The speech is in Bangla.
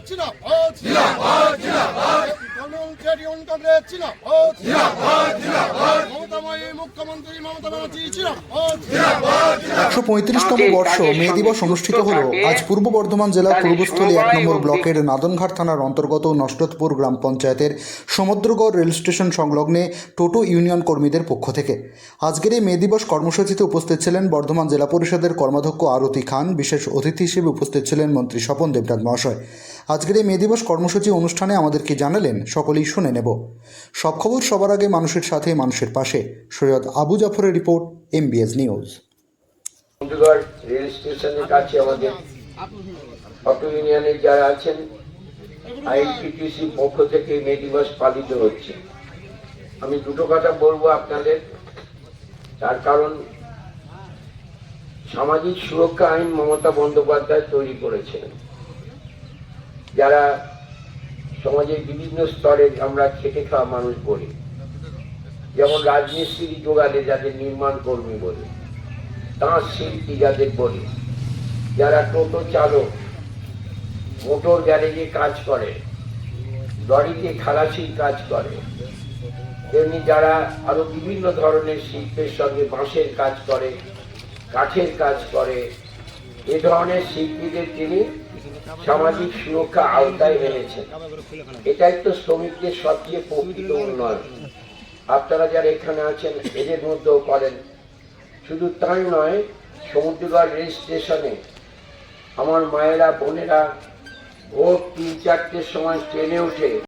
কংগ্রেস জিন্দাবাদ জিন্দাবাদ জিন্দাবাদ তৃণমূল জেডিউন কংগ্রেস জিন্দাবাদ? জিন্দাবাদ জিন্দাবাদ। মমতাময়ী মুখ্যমন্ত্রী মমতা ব্যানার্জি জিন্দাবাদ। জিন্দাবাদ একশো পঁয়ত্রিশতম বর্ষ মে দিবস অনুষ্ঠিত হল। আজ পূর্ব বর্ধমান জেলার পূর্বস্থলী এক নম্বর ব্লকের নাদনঘাট থানার অন্তর্গত নষ্টতপুর গ্রাম পঞ্চায়েতের সমুদ্রগড় রেল স্টেশন সংলগ্নে টোটো ইউনিয়ন কর্মীদের পক্ষ থেকে। আজকের এই মে দিবস কর্মসূচিতে উপস্থিত ছিলেন বর্ধমান জেলা পরিষদের কর্মাধ্যক্ষ আরতি খান বিশেষ অতিথি হিসেবে উপস্থিত ছিলেন মন্ত্রী স্বপন দেবনাথ মহাশয়। আজকের এই মে দিবস কর্মসূচি অনুষ্ঠানে আমাদেরকে জানালেন সকলেই শুনে নেব। সব খবর সবার আগে মানুষের সাথে মানুষের পাশে। সৈয়দ আবু জাফরের রিপোর্ট এমবিএস নিউজ অটো ইউনিয়নের যারা আছেন পক্ষ থেকে মে দিবস পালিত হচ্ছে। আমি দুটো কথা বলব আপনাদের। তার কারণ, সামাজিক সুরক্ষা আইন মমতা বন্দ্যোপাধ্যায় তৈরি করেছেন। যারা সমাজের বিভিন্ন স্তরে আমরা খেটে খাওয়া মানুষ বলি। যেমন রাজমিস্ত্রি যোগালে যাদের নির্মাণ কর্মী বলি তাঁত শিল্পী যাদের বলি, যারা টোটো চালক, মোটর গ্যারেজে কাজ করে লরিতে খালাসির কাজ করে, তেমনি যারা আরও বিভিন্ন ধরনের শিল্পের সঙ্গে বাঁশের কাজ করে, কাঠের কাজ করে, এ ধরনের শিল্পীদের তিনি সামাজিক সুরক্ষা আওতায় এনেছেন। এটাই তো শ্রমিকদের সবচেয়ে প্রকৃত উন্নয়ন। আপনারা যারা এখানে আছেন, এদের মধ্যেও করেন শুধু তাই নয়, সমুদ্রগড় রেল স্টেশনে আমার মায়েরা, বোনেরা ভোর তিন চারটের সময় ট্রেনে উঠে